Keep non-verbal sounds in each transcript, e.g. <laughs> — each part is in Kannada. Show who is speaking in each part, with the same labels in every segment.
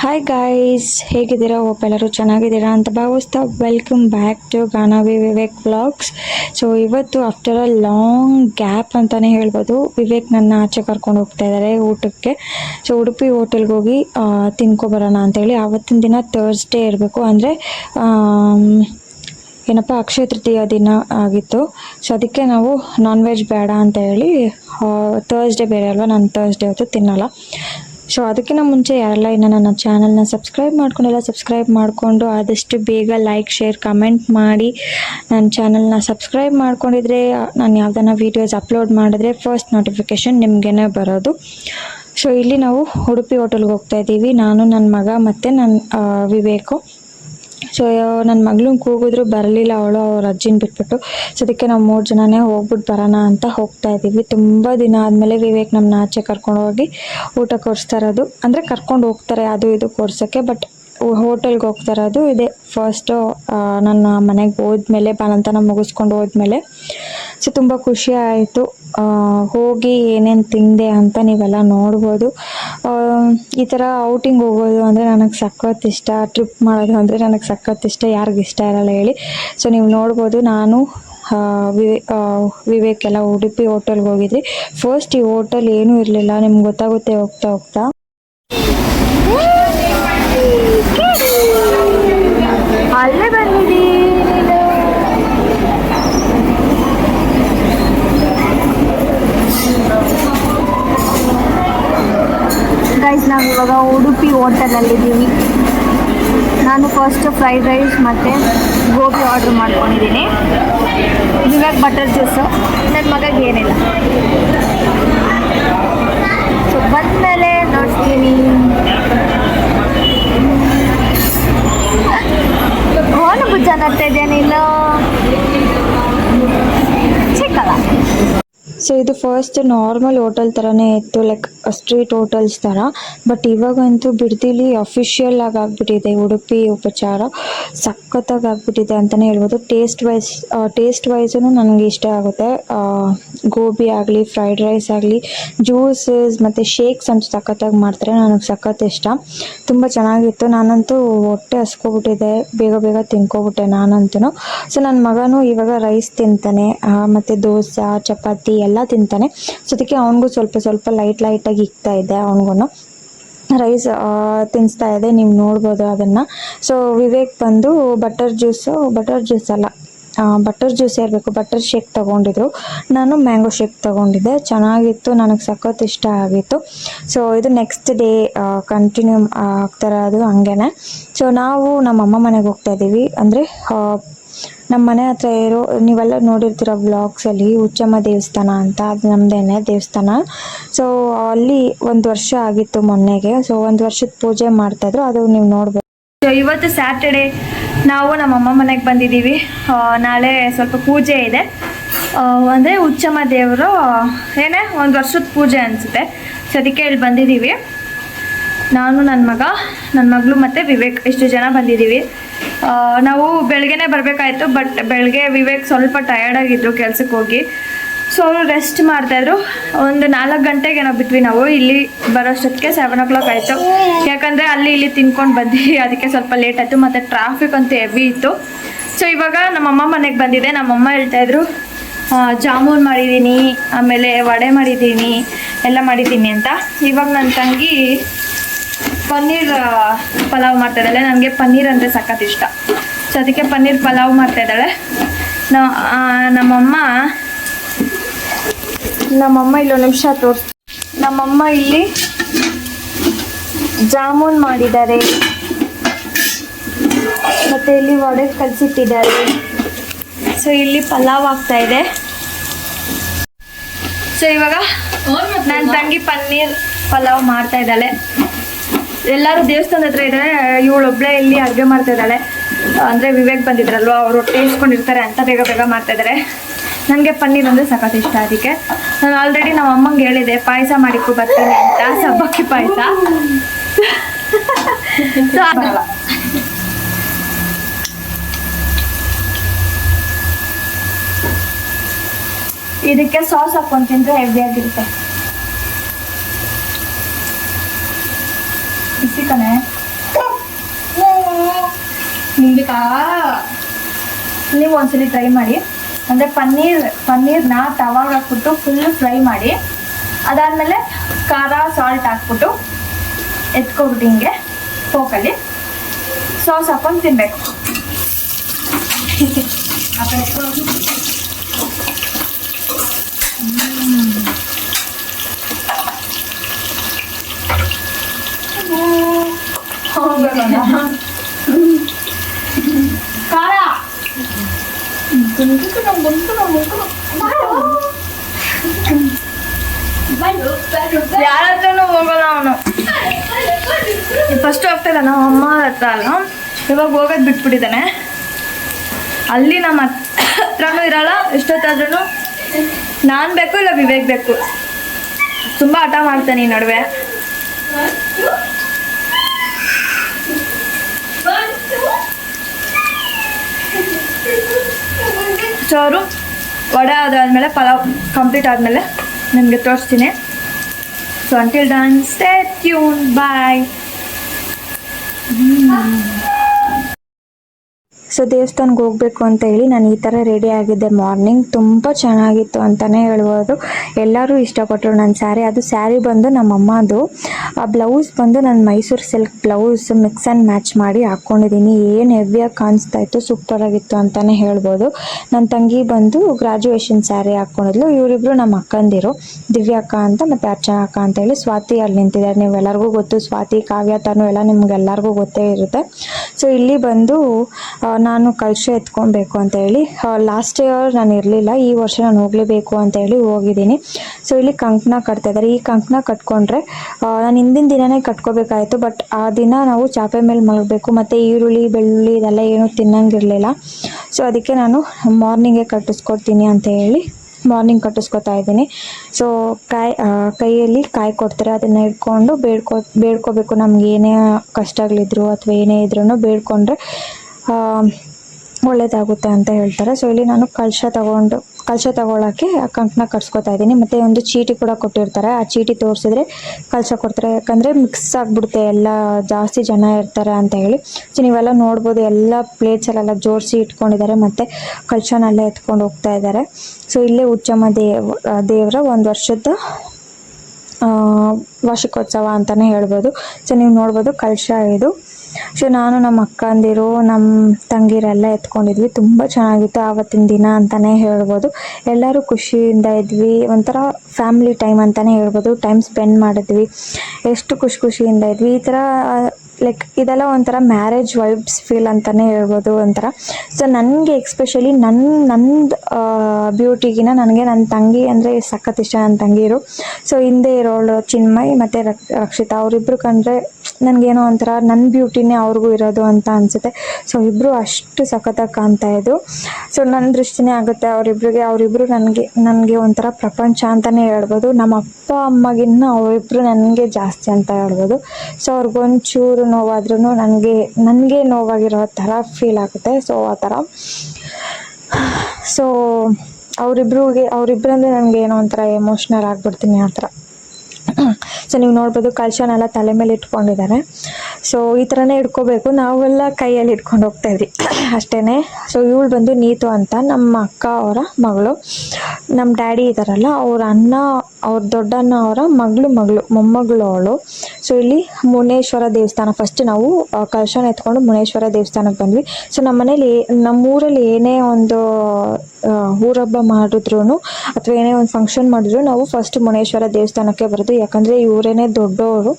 Speaker 1: ಹಾಯ್ ಗಾಯ್ಸ್ ಹೇಗಿದ್ದೀರಾ? ಓಪ್ ಎಲ್ಲರೂ ಚೆನ್ನಾಗಿದ್ದೀರಾ ಅಂತ ಭಾವಿಸ್ತಾ welcome back to Ganavi Vivek vlogs so ಇವತ್ತು ಆಫ್ಟರ್ ಅ ಲಾಂಗ್ ಗ್ಯಾಪ್ ಅಂತಲೇ ಹೇಳ್ಬೋದು. ವಿವೇಕ್ ನನ್ನ ಆಚೆ ಕರ್ಕೊಂಡು ಹೋಗ್ತಾ ಇದ್ದಾರೆ ಊಟಕ್ಕೆ. ಸೊ ಉಡುಪಿ ಹೋಟೆಲ್ಗೆ ಹೋಗಿ ತಿನ್ಕೊಬರೋಣ ಅಂತೇಳಿ ಆವತ್ತಿನ ದಿನ ಥರ್ಸ್ಡೇ ಇರಬೇಕು. ಅಂದರೆ ಏನಪ್ಪ, ಅಕ್ಷಯ ತೃತೀಯ ದಿನ ಆಗಿತ್ತು. ಸೊ ಅದಕ್ಕೆ ನಾವು ನಾನ್ ವೆಜ್ ಬೇಡ ಅಂತ ಹೇಳಿ ಥರ್ಸ್ಡೇ ಬೇರೆ ಅಲ್ವಾ? ನಾನು ಥರ್ಸ್ಡೇ ಹೊತ್ತು ತಿನ್ನಲ್ಲ. ಸೊ ಅದಕ್ಕಿಂತ ಮುಂಚೆ ಯಾರೆಲ್ಲ ಇನ್ನು ನನ್ನ ಚಾನಲ್ನ ಸಬ್ಸ್ಕ್ರೈಬ್ ಮಾಡ್ಕೊಂಡಿಲ್ಲ ಸಬ್ಸ್ಕ್ರೈಬ್ ಮಾಡಿಕೊಂಡು ಆದಷ್ಟು ಬೇಗ ಲೈಕ್ ಶೇರ್ ಕಮೆಂಟ್ ಮಾಡಿ ನನ್ನ ಚಾನಲ್ನ ಸಬ್ಸ್ಕ್ರೈಬ್ ಮಾಡ್ಕೊಂಡಿದ್ರೆ, ನಾನು ಯಾವ್ದಾನ ವೀಡಿಯೋಸ್ ಅಪ್ಲೋಡ್ ಮಾಡಿದ್ರೆ ಫಸ್ಟ್ ನೋಟಿಫಿಕೇಷನ್ ನಿಮಗೇನೆ ಬರೋದು. ಸೊ ಇಲ್ಲಿ ನಾವು ಉಡುಪಿ ಹೋಟೆಲ್ಗೆ ಹೋಗ್ತಾ ಇದ್ದೀವಿ. ನಾನು, ನನ್ನ ಮಗ ಮತ್ತು ನನ್ನ ವಿವೇಕು. ಸೊ ನನ್ನ ಮಗಳು ಕೂಗಿದ್ರು ಬರಲಿಲ್ಲ ಅವಳು, ಅವ್ರ ಅಜ್ಜಿನ ಬಿಟ್ಬಿಟ್ಟು. ಸೊ ಅದಕ್ಕೆ ನಾವು ಮೂರು ಜನನೇ ಹೋಗ್ಬಿಟ್ಟು ಬರೋಣ ಅಂತ ಹೋಗ್ತಾ ಇದ್ದೀವಿ. ತುಂಬ ದಿನ ಆದಮೇಲೆ ವಿವೇಕ್ ನಮ್ಮನ್ನ ಆಚೆ ಕರ್ಕೊಂಡು ಹೋಗಿ ಊಟ ಕೊಡಿಸ್ತಾ ಇರೋದು. ಅಂದರೆ ಕರ್ಕೊಂಡು ಹೋಗ್ತಾರೆ ಅದು ಇದು ಕೊಡ್ಸೋಕ್ಕೆ, ಬಟ್ ಹೋಟೆಲ್ಗೆ ಹೋಗ್ತಾ ಇರೋದು ಇದೆ. ಫಸ್ಟು ನನ್ನ ಮನೆಗೆ ಹೋದ್ಮೇಲೆ ಬಾಲಂತನ ಮುಗಿಸ್ಕೊಂಡು ಹೋದ್ಮೇಲೆ, ಸೊ ತುಂಬ ಖುಷಿ ಆಯಿತು. ಹೋಗಿ ಏನೇನು ತಿಂದೆ ಅಂತ ನೀವೆಲ್ಲ ನೋಡ್ಬೋದು. ಈ ಥರ ಔಟಿಂಗ್ ಹೋಗೋದು ಅಂದರೆ ನನಗೆ ಸಖತ್ ಇಷ್ಟ. ಟ್ರಿಪ್ ಮಾಡೋದು ಅಂದರೆ ನನಗೆ ಸಖತ್ ಇಷ್ಟ. ಯಾರಿಗೆ ಇಷ್ಟ ಇರಲ್ಲ ಹೇಳಿ. ಸೊ ನೀವು ನೋಡ್ಬೋದು. ನಾನು ವಿವೇ ವಿವೇಕ್ ಎಲ್ಲ ಉಡುಪಿ ಹೋಟೆಲ್ಗೆ ಹೋಗಿದ್ವಿ. ಫಸ್ಟ್ ಈ ಹೋಟೆಲ್ ಏನೂ ಇರಲಿಲ್ಲ. ನಿಮ್ಗೆ ಗೊತ್ತಾಗುತ್ತೆ ಹೋಗ್ತಾ ಹೋಗ್ತಾ. ಅಲ್ಲೇ ಬಂದಿದ್ದೀ ಗೈಸ್ ನಾವು ಇವಾಗ ಉಡುಪಿ ಹೋಟೆಲಲ್ಲಿದ್ದೀವಿ ನಾನು ಫಸ್ಟ್ ಫ್ರೈಡ್ ರೈಸ್ ಮತ್ತು ಗೋಬಿ ಆರ್ಡ್ರ್ ಮಾಡ್ಕೊಂಡಿದ್ದೀನಿ. ಇವಾಗ ಬಟರ್ ಜ್ಯೂಸು ನನ್ನ ಮಗಗೆ ಏನಿಲ್ಲ. ಸೊ ಬಂದಮೇಲೆ ನೋಡ್ತೀನಿ. ಓನು ಇಲ್ಲ ಚಿಕ್ಕಲ್ಲ ಸೊ ಇದು ಫಸ್ಟ್ ನಾರ್ಮಲ್ ಹೋಟೆಲ್ ಥರನೇ ಇತ್ತು ಲೈಕ್ ಸ್ಟ್ರೀಟ್ ಹೋಟೆಲ್ಸ್ ಥರ. ಬಟ್ ಇವಾಗಂತೂ ಬಿಡ್ದಿಲಿ ಅಫಿಷಿಯಲ್ ಆಗಿ ಆಗ್ಬಿಟ್ಟಿದೆ ಉಡುಪಿ ಉಪಚಾರ. ಸಖತ್ತಾಗಿ ಆಗಿಬಿಟ್ಟಿದೆ ಅಂತಲೇ ಹೇಳ್ಬೋದು. ಟೇಸ್ಟ್ ವೈಸ್ ಟೇಸ್ಟ್ ವೈಸೂ ನನಗೆ ಇಷ್ಟ ಆಗುತ್ತೆ. ಗೋಬಿ ಆಗಲಿ ಫ್ರೈಡ್ ರೈಸ್ ಆಗಲಿ ಜ್ಯೂಸಸ್ ಮತ್ತು ಶೇಕ್ಸ್ ಅಂತೂ ಸಖತ್ತಾಗಿ ಮಾಡ್ತಾರೆ. ನನಗೆ ಸಖತ್ ಇಷ್ಟ. ತುಂಬ ಚೆನ್ನಾಗಿತ್ತು. ನಾನಂತೂ ಹೊಟ್ಟೆ ಹಸ್ಕೊಬಿಟ್ಟಿದೆ. ಬೇಗ ಬೇಗ ತಿನ್ಕೊಬಿಟ್ಟೆ ನಾನಂತೂ ಸೊ ನನ್ನ ಮಗನೂ ಇವಾಗ ರೈಸ್ ತಿಂತಾನೆ. ಮತ್ತು ದೋಸೆ ಚಪಾತಿ ಎಲ್ಲ ತಿಂತಾನೆ. ಸೊ ಅದಕ್ಕೆ ಅವನಿಗೂ ಸ್ವಲ್ಪ ಸ್ವಲ್ಪ ಲೈಟ್ ಲೈಟಾಗಿ ಇಕ್ತಾ ಇದ್ದೆ ಅವನಿಗೂ ರೈಸ್ ತಿನ್ನಿಸ್ತಾ ಇದೆ ನೀವು ನೋಡ್ಬೋದು ಅದನ್ನು. ಸೊ ವಿವೇಕ್ ಬಂದು ಬಟರ್ ಜ್ಯೂಸು ಬಟರ್ ಜ್ಯೂಸ್ ಅಲ್ಲ ಬಟರ್ ಜ್ಯೂಸ್ ಇರಬೇಕು. ಬಟರ್ ಶೇಕ್ ತೊಗೊಂಡಿದ್ರು. ನಾನು ಮ್ಯಾಂಗೋ ಶೇಕ್ ತೊಗೊಂಡಿದ್ದೆ. ಚೆನ್ನಾಗಿತ್ತು. ನನಗೆ ಸಖತ್ ಇಷ್ಟ ಆಗಿತ್ತು. ಸೊ ಇದು ನೆಕ್ಸ್ಟ್ ಡೇ ಕಂಟಿನ್ಯೂ ಆಗ್ತಾ ಹಂಗೇನೆ. ಸೊ ನಾವು ನಮ್ಮ ಅಮ್ಮ ಮನೆಗೆ ಹೋಗ್ತಾ ಇದ್ದೀವಿ. ಅಂದರೆ ನಮ್ಮ ಮನೆ ಹತ್ರ ಇರೋ, ನೀವೆಲ್ಲ ನೋಡಿರ್ತೀರ ವ್ಲಾಗ್ಸಲ್ಲಿ ಉಚ್ಚಮ್ಮ ದೇವಸ್ಥಾನ ಅಂತ, ಅದು ನಮ್ಮದೇನೆ ದೇವಸ್ಥಾನ. ಸೊ ಅಲ್ಲಿ ಒಂದು ವರ್ಷ ಆಗಿತ್ತು ಮೊನ್ನೆಗೆ. ಸೊ ಒಂದು ವರ್ಷದ ಪೂಜೆ ಮಾಡ್ತಾಯಿದ್ರು ಅದು ನೀವು ನೋಡ್ಬೋದು
Speaker 2: ಇವತ್ತು ಸ್ಯಾಟರ್ಡೆ ನಾವು ನಮ್ಮ ಅಮ್ಮ ಮನೆಗೆ ಬಂದಿದ್ದೀವಿ. ನಾಳೆ ಸ್ವಲ್ಪ ಪೂಜೆ ಇದೆ. ಅಂದರೆ ಉಚ್ಚಮ್ಮ ದೇವರು, ಏನೇ, ಒಂದು ವರ್ಷದ ಪೂಜೆ ಅನಿಸುತ್ತೆ. ಸೊ ಅದಕ್ಕೆ ಇಲ್ಲಿ ಬಂದಿದ್ದೀವಿ. ನಾನು ನನ್ನ ಮಗ ನನ್ನ ಮಗಳು ಮತ್ತು ವಿವೇಕ್. ಇಷ್ಟು ಜನ ಬಂದಿದ್ದೀವಿ. ನಾವು ಬೆಳಗ್ಗೆನೇ ಬರಬೇಕಾಯ್ತು ಬಟ್ ಬೆಳಗ್ಗೆ ವಿವೇಕ್ ಸ್ವಲ್ಪ ಟಯರ್ಡ್ ಆಗಿದ್ರು ಕೆಲ್ಸಕ್ಕೆ ಹೋಗಿ. ಸೊ ಅವರು ರೆಸ್ಟ್ ಮಾಡ್ತಾಯಿದ್ರು ಒಂದು ನಾಲ್ಕು ಗಂಟೆಗೆ ಏನೋ ಬಿಟ್ವಿ ನಾವು. ಇಲ್ಲಿ ಬರೋಷ್ಟೊತ್ತಿಗೆ ಸೆವೆನ್ ಓ ಕ್ಲಾಕ್ ಆಯಿತು. ಯಾಕಂದರೆ ಅಲ್ಲಿ ಇಲ್ಲಿ ತಿನ್ಕೊಂಡು ಬಂದ್ವಿ. <laughs> ಅದಕ್ಕೆ ಸ್ವಲ್ಪ ಲೇಟ್ ಆಯಿತು. ಮತ್ತು ಟ್ರಾಫಿಕ್ ಅಂತೂ ಹೆವಿ ಇತ್ತು. ಸೊ ಇವಾಗ ನಮ್ಮಮ್ಮ ಮನೆಗೆ ಬಂದಿದೆ. ನಮ್ಮಮ್ಮ ಹೇಳ್ತಾಯಿದ್ರು ಜಾಮೂನ್ ಮಾಡಿದ್ದೀನಿ ಆಮೇಲೆ ವಡೆ ಮಾಡಿದ್ದೀನಿ ಎಲ್ಲ ಮಾಡಿದ್ದೀನಿ ಅಂತ. ಇವಾಗ ನನ್ನ ತಂಗಿ ಪನ್ನೀರ್ ಪಲಾವ್ ಮಾಡ್ತಾ ಇದ್ದಾಳೆ. ನನಗೆ ಪನ್ನೀರ್ ಅಂದರೆ ಸಖತ್ ಇಷ್ಟ. ಸೊ ಅದಕ್ಕೆ ಪನ್ನೀರ್ ಪಲಾವ್ ಮಾಡ್ತಾ ಇದ್ದಾಳೆ. ನಾ ನಮ್ಮಮ್ಮ ನಮ್ಮಮ್ಮ ಇಲ್ಲೊಂದು ನಿಮಿಷ ತೋರ್ಸ್ ನಮ್ಮಮ್ಮ ಇಲ್ಲಿ ಜಾಮೂನ್ ಮಾಡಿದ್ದಾರೆ. ಮತ್ತೆ ಇಲ್ಲಿ ವಡೆ ಕಲಿಸಿಟ್ಟಿದ್ದಾರೆ. ಸೊ ಇಲ್ಲಿ ಪಲಾವ್ ಆಗ್ತಾ ಇದೆ. ಸೊ ಇವಾಗ ನನ್ನ ತಂಗಿ ಪನ್ನೀರ್ ಪಲಾವ್ ಮಾಡ್ತಾ ಇದ್ದಾಳೆ. ಎಲ್ಲರೂ ದೇವಸ್ಥಾನ ಹತ್ರ ಇದ್ದಾರೆ ಇವಳೊಬ್ಳೆ ಇಲ್ಲಿ ಅಡುಗೆ ಮಾಡ್ತಾ ಇದ್ದಾಳೆ. ಅಂದರೆ ವಿವೇಕ್ ಬಂದಿದ್ರಲ್ವ ಅವರು ಟೇಸ್ಕೊಂಡಿರ್ತಾರೆ ಅಂತ ಬೇಗ ಬೇಗ ಮಾಡ್ತಾ ಇದ್ದಾರೆ ನನಗೆ ಪನ್ನೀರ್ ಅಂದರೆ ಸಖತ್ ಇಷ್ಟ ಅದಕ್ಕೆ. ನಾನು ಆಲ್ರೆಡಿ ನಮ್ಮ ಅಮ್ಮಂಗೆ ಹೇಳಿದೆ ಪಾಯಸ ಮಾಡಿಕೊ ಬರ್ತೀನಿ ಅಂತ ಸಬ್ಬಕ್ಕಿ ಪಾಯಸ. ಇದಕ್ಕೆ ಸಾಸ್ ಹಾಕೊಂಡು ತಿಂದ್ರೆ ಹೆವಿ ಕಣೆ ನಿಂಬೇಕಾ? ನೀವು ಒಂದ್ಸಲಿ ಟ್ರೈ ಮಾಡಿ. ಅಂದರೆ ಪನ್ನೀರ್, ಪನ್ನೀರ್ನ ತವಾಗ ಹಾಕ್ಬಿಟ್ಟು ಫುಲ್ ಫ್ರೈ ಮಾಡಿ. ಅದಾದಮೇಲೆ ಖಾರ ಸಾಲ್ಟ್ ಹಾಕ್ಬಿಟ್ಟು ಎತ್ಕೊಬಿಟ್ಟು ಹಿಂಗೆ ಫೋಕಲ್ಲಿ ಸಾಸ್ ಹಾಕೊಂಡು ತಿನ್ನಬೇಕು <laughs> ಆ ಕಡೆ ಎತ್ಕೊಂಡು ಹೋಗಿ. ಹ್ಮ್. ಹೋಗ್ಬೇಕಣ್ಣ. ಖಾರ ಗುಂಟುಕಣ, ಹೋಗ್ತಾ ಇಲ್ಲ ಯಾರ ಹತ್ರನೂ ಹೋಗಲ್ಲ ಅವನು. ಫಸ್ಟ್ ಹೋಗ್ತಿಲ್ಲ ನಮ್ಮ ಅಮ್ಮ ಹತ್ರ ಅಲ್ಲ. ಇವಾಗ ಹೋಗೋದು ಬಿಟ್ಬಿಟ್ಟಿದ್ದಾನೆ. ಅಲ್ಲಿ ನಮ್ಮ ಹತ್ರನೂ ಇರಲ್ಲ ಎಷ್ಟೊತ್ತಾದ್ರೂ ನಾನು ಬೇಕು ಇಲ್ಲ ವಿವೇಕ್ ಬೇಕು. ತುಂಬ ಹಠ ಮಾಡ್ತಾನೆ ಈ ನಡುವೆ. ಅವರು ವಡೆ ಅದಾದಮೇಲೆ ಪಲಾವ್ ಕಂಪ್ಲೀಟ್ ಆದಮೇಲೆ ನಿಮಗೆ ತೋರಿಸ್ತೀನಿ. So until then stay tuned bye
Speaker 1: so ದೇವಸ್ಥಾನಕ್ಕೆ ಹೋಗಬೇಕು ಅಂತ ಹೇಳಿ ನಾನು ಈ ಥರ ರೆಡಿ ಆಗಿದ್ದೆ ಮಾರ್ನಿಂಗ್ ತುಂಬ ಚೆನ್ನಾಗಿತ್ತು ಅಂತಲೇ ಹೇಳ್ಬೋದು. ಎಲ್ಲರೂ ಇಷ್ಟಪಟ್ಟರು ನನ್ನ ಸ್ಯಾರಿ ಅದು ಸ್ಯಾರಿ ಬಂದು ನಮ್ಮಮ್ಮದು. ಆ ಬ್ಲೌಸ್ ಬಂದು ನಾನು Mysuru silk blouse mix and match ಮಾಡಿ ಹಾಕ್ಕೊಂಡಿದ್ದೀನಿ ಏನು ಹೆವಿಯಾಗಿ ಕಾಣಿಸ್ತಾ ಇತ್ತು ಸೂಪರಾಗಿತ್ತು ಅಂತಲೇ ಹೇಳ್ಬೋದು. ನನ್ನ ತಂಗಿ ಬಂದು ಗ್ರಾಜುಯೇಷನ್ ಸ್ಯಾರಿ ಹಾಕ್ಕೊಂಡಿದ್ಲು ಇವರಿಬ್ಬರು ನಮ್ಮ ಅಕ್ಕಂದಿರು. ದಿವ್ಯಾ ಅಕ್ಕ ಅಂತ ಮತ್ತು ಅರ್ಚನಾ ಅಕ್ಕ ಅಂತ ಹೇಳಿ ಸ್ವಾತಿ ಅಲ್ಲಿ ನಿಂತಿದ್ದಾರೆ. ನೀವೆಲ್ಲರಿಗೂ ಗೊತ್ತು, ಸ್ವಾತಿ, ಕಾವ್ಯ, ತಾನು ಎಲ್ಲ ನಿಮ್ಗೆಲ್ಲರಿಗೂ ಗೊತ್ತೇ ಇರುತ್ತೆ. ಸೊ ಇಲ್ಲಿ ಬಂದು ನಾನು ಕಲಶ ಎತ್ಕೊಬೇಕು ಅಂತ ಹೇಳಿ ಲಾಸ್ಟ್ ಇಯರ್ ನಾನು ಇರಲಿಲ್ಲ, ಈ ವರ್ಷ ನಾನು ಹೋಗಲೇಬೇಕು ಅಂತ ಹೇಳಿ ಹೋಗಿದ್ದೀನಿ. ಸೊ ಇಲ್ಲಿ ಕಂಕಣ ಕಟ್ತಾ ಇದ್ದಾರೆ. ಈ ಕಂಕಣ ಕಟ್ಕೊಂಡ್ರೆ ನಾನು ಹಿಂದಿನ ದಿನನೇ ಕಟ್ಕೋಬೇಕಾಯಿತು ಬಟ್ ಆ ದಿನ ನಾವು ಚಾಪೆ ಮೇಲೆ ಮಲಗಬೇಕು, ಮತ್ತು ಈರುಳ್ಳಿ, ಬೆಳ್ಳುಳ್ಳಿ ಇದೆಲ್ಲ ಏನೂ ತಿನ್ನಂಗಿರಲಿಲ್ಲ. ಸೊ ಅದಕ್ಕೆ ನಾನು ಮಾರ್ನಿಂಗೇ ಕಟ್ಟಿಸ್ಕೊಡ್ತೀನಿ ಅಂತ ಹೇಳಿ ಮಾರ್ನಿಂಗ್ ಕಟ್ಟಿಸ್ಕೊತಾ ಇದ್ದೀನಿ. ಸೊ ಕಾಯಿ ಕೈಯಲ್ಲಿ ಕಾಯಿ ಕೊಡ್ತಾರೆ. ಅದನ್ನು ಇಟ್ಕೊಂಡು ಬೇಡ್ಕೊ, ಬೇಡ್ಕೋಬೇಕು. ನಮ್ಗೆ ಏನೇ ಕಷ್ಟಗಳಿದ್ರು ಅಥವಾ ಏನೇ ಇದ್ರೂ ಬೇಡ್ಕೊಂಡ್ರೆ ಆ, ಒಳ್ಳೇದಾಗುತ್ತೆ ಅಂತ ಹೇಳ್ತಾರೆ. ಸೊ ಇಲ್ಲಿ ನಾನು ಕಳಶ ತಗೊಂಡು ಕಳಶ ತಗೊಳ್ಳೋಕ್ಕೆ ಆ ಕಂಕಣ ಕಟ್ಸ್ಕೊತಾ ಇದ್ದೀನಿ. ಮತ್ತು ಒಂದು ಚೀಟಿ ಕೂಡ ಕೊಟ್ಟಿರ್ತಾರೆ. ಆ ಚೀಟಿ ತೋರಿಸಿದ್ರೆ ಕಳಶ ಕೊಡ್ತಾರೆ. ಯಾಕಂದರೆ ಮಿಕ್ಸ್ ಆಗಿಬಿಡುತ್ತೆ. ಎಲ್ಲ ಜಾಸ್ತಿ ಜನ ಇರ್ತಾರೆ ಅಂತ ಹೇಳಿ. ಸೊ ನೀವೆಲ್ಲ ನೋಡ್ಬೋದು ಎಲ್ಲ ಪ್ಲೇಟ್ಸಲ್ಲೆಲ್ಲ ಜೋಡಿಸಿ ಇಟ್ಕೊಂಡಿದ್ದಾರೆ. ಮತ್ತು ಕಳಶನೆಲ್ಲ ಎತ್ಕೊಂಡು ಹೋಗ್ತಾ ಇದ್ದಾರೆ. ಸೊ ಇಲ್ಲೇ ಉಚ್ಚಮ್ಮ ದೇವ್ ದೇವರ ಒಂದು ವರ್ಷದ ವಾರ್ಷಿಕೋತ್ಸವ ಅಂತಲೇ ಹೇಳ್ಬೋದು. ಸೊ ನೀವು ನೋಡ್ಬೋದು ಕಳಶ ಇದು. ಸೊ ನಾನು ನಮ್ಮ ಅಕ್ಕಂದಿರು, ನಮ್ಮ ತಂಗಿರೆಲ್ಲ ಎತ್ಕೊಂಡಿದ್ವಿ. ತುಂಬ ಚೆನ್ನಾಗಿತ್ತು ಆವತ್ತಿನ ದಿನ ಅಂತಲೇ ಹೇಳ್ಬೋದು. ಎಲ್ಲರೂ ಖುಷಿಯಿಂದ ಇದ್ವಿ. ಒಂಥರ ಫ್ಯಾಮಿಲಿ ಟೈಮ್ ಅಂತಲೇ ಹೇಳ್ಬೋದು. ಟೈಮ್ ಸ್ಪೆಂಡ್ ಮಾಡಿದ್ವಿ. ಎಷ್ಟು ಖುಷಿ ಖುಷಿಯಿಂದ ಇದ್ವಿ. ಈ ಥರ ಲೈಕ್ ಇದೆಲ್ಲ ಒಂಥರ ಮ್ಯಾರೇಜ್ ವೈಬ್ಸ್ ಫೀಲ್ ಅಂತಲೇ ಹೇಳ್ಬೋದು ಒಂಥರ. ಸೊ ನನಗೆ ಎಕ್ಸ್ಪೆಷಲಿ ನನ್ನ ನಂದು ಬ್ಯೂಟಿಗಿನ ನನಗೆ ನನ್ನ ತಂಗಿ ಅಂದರೆ ಸಖತ್ ಇಷ್ಟ ನನ್ನ ತಂಗಿರು. ಸೊ ಹಿಂದೆ ಇರೋಳು ಚಿನ್ಮಯ್ ಮತ್ತು ರಕ್ಷಿತಾ ಅವರಿಬ್ಬರು ಕಂಡ್ರೆ ನನಗೇನೋ ಒಂಥರ ನನ್ನ ಬ್ಯೂಟಿನೇ ಅವ್ರಿಗೂ ಇರೋದು ಅಂತ ಅನಿಸುತ್ತೆ. ಸೊ ಇಬ್ಬರು ಅಷ್ಟು ಸಖತ್ತಾಗಿ ಕಾಣ್ತಾ ಇದ್ದು ಸೊ ನನ್ನ ದೃಷ್ಟಿನೇ ಆಗುತ್ತೆ ಅವರಿಬ್ರಿಗೆ. ಅವರಿಬ್ರು ನನಗೆ ನನಗೆ ಒಂಥರ ಪ್ರಪಂಚ ಅಂತಲೇ ಹೇಳ್ಬೋದು. ನಮ್ಮ ಅಪ್ಪ, ಅಮ್ಮಗಿನ್ನ ಅವರಿಬ್ರು ನನಗೆ ಜಾಸ್ತಿ ಅಂತ ಹೇಳ್ಬೋದು. ಸೊ ಅವ್ರಿಗೊಂಚೂರು ನೋವಾದ್ರೂ ನನಗೆ ನನಗೆ ನೋವಾಗಿರೋ ಥರ ಫೀಲ್ ಆಗುತ್ತೆ. ಸೊ ಆ ಥರ. ಸೊ ಅವರಿಬ್ರಿಗೆ ಅವರಿಬ್ಬರಂದ್ರೆ ನನಗೆ ಏನೋ ಒಂಥರ ಎಮೋಷ್ನಲ್ ಆಗಿಬಿಡ್ತೀನಿ ಆ ಥರ. ಸೊ ನೀವು ನೋಡ್ಬೋದು ಕಲಶನೆಲ್ಲ ತಲೆ ಮೇಲೆ ಇಟ್ಕೊಂಡಿದ್ದಾರೆ. ಸೊ ಈ ಥರನೇ ಇಟ್ಕೋಬೇಕು. ನಾವೆಲ್ಲ ಕೈಯಲ್ಲಿ ಇಟ್ಕೊಂಡು ಹೋಗ್ತಾ ಇದ್ವಿ. <clears throat> ಅಷ್ಟೇ ಸೊ ಇವಳು ಬಂದು ನೀತು ಅಂತ ನಮ್ಮ ಅಕ್ಕ ಅವರ ಮಗಳು. ನಮ್ಮ ಡ್ಯಾಡಿ ಇದ್ದಾರಲ್ಲ, ಅವ್ರ ಅಣ್ಣ, ಅವ್ರ ದೊಡ್ಡಣ್ಣ ಅವರ ಮಗಳು ಮಗಳು, ಮೊಮ್ಮಗಳು ಅವಳು. ಸೊ ಇಲ್ಲಿ ಮುನೇಶ್ವರ ದೇವಸ್ಥಾನ. ಫಸ್ಟ್ ನಾವು ಕಲ್ಶನ ಎತ್ಕೊಂಡು ಮುನೇಶ್ವರ ದೇವಸ್ಥಾನಕ್ಕೆ ಬಂದ್ವಿ. ಸೊ ನಮ್ಮ ಮನೇಲಿ ನಮ್ಮೂರಲ್ಲಿ ಏನೇ ಒಂದು ಊರಬ್ಬ ಮಾಡಿದ್ರು ಅಥವಾ ಏನೇ ಒಂದು ಫಂಕ್ಷನ್ ಮಾಡಿದ್ರು ನಾವು ಫಸ್ಟ್ ಮುನೇಶ್ವರ ದೇವಸ್ಥಾನಕ್ಕೆ ಬರೋದು. ಯಾಕಂದರೆ ಇವರೇನೆ ದೊಡ್ಡವರು.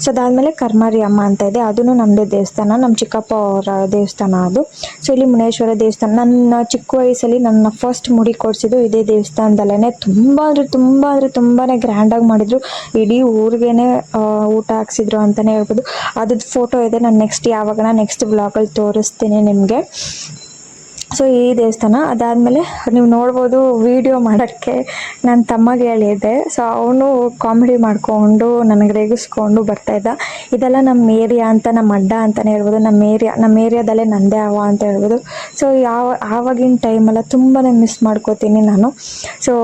Speaker 1: ಸೊ ಅದಾದಮೇಲೆ ಕರ್ಮಾರಿ ಅಮ್ಮ ಅಂತ ಇದೆ. ಅದೂ ನಮ್ಮದೇ ದೇವಸ್ಥಾನ ನಮ್ಮ ಚಿಕ್ಕಪ್ಪ ಅವರ ದೇವಸ್ಥಾನ ಅದು. ಸೊ, ಇಲ್ಲಿ ಮುನೇಶ್ವರ ದೇವಸ್ಥಾನ, ನನ್ನ ಚಿಕ್ಕ ವಯಸ್ಸಲ್ಲಿ ನನ್ನ ಫಸ್ಟ್ ಮುಡಿ ಕೊಡಿಸಿದ್ದು ಇದೇ ದೇವಸ್ಥಾನದಲ್ಲೇ ತುಂಬ ಅಂದರೆ ತುಂಬ ಅಂದರೆ ತುಂಬಾ ಗ್ರ್ಯಾಂಡಾಗಿ ಮಾಡಿದರು. ಇಡೀ ಊರಿಗೆ ಊಟ ಹಾಕ್ಸಿದ್ರು ಅಂತಲೇ ಹೇಳ್ಬೋದು. ಅದ್ರದ್ದು ಫೋಟೋ ಇದೆ. ನಾನು ನೆಕ್ಸ್ಟ್ ಯಾವಾಗ ನೆಕ್ಸ್ಟ್ ಬ್ಲಾಗಲ್ಲಿ ತೋರಿಸ್ತೀನಿ ನಿಮಗೆ. ಸೊ ಈ ದೇವಸ್ಥಾನ, ಅದಾದಮೇಲೆ ನೀವು ನೋಡ್ಬೋದು ವಿಡಿಯೋ ಮಾಡೋಕ್ಕೆ ನನ್ನ ತಮ್ಮಗೆ ಹೇಳಿದ್ದೆ. ಸೊ ಅವನು ಕಾಮಿಡಿ ಮಾಡಿಕೊಂಡು, ನನಗೆ ರೇಗಿಸ್ಕೊಂಡು ಬರ್ತಾಯಿದ್ದ ಇದೆಲ್ಲ ನಮ್ಮ ಏರಿಯಾ ಅಂತ ನಮ್ಮ ಅಡ್ಡ ಅಂತಲೇ ಹೇಳ್ಬೋದು. ನಮ್ಮ ಏರಿಯಾ ನಮ್ಮ ಏರಿಯಾದಲ್ಲೇ ನಂದೇ ಅವ ಅಂತ ಹೇಳ್ಬೋದು. ಸೊ ಯಾವ, ಆವಾಗಿನ ಟೈಮೆಲ್ಲ ತುಂಬಾ ಮಿಸ್ ಮಾಡ್ಕೋತೀನಿ ನಾನು. ಸೊ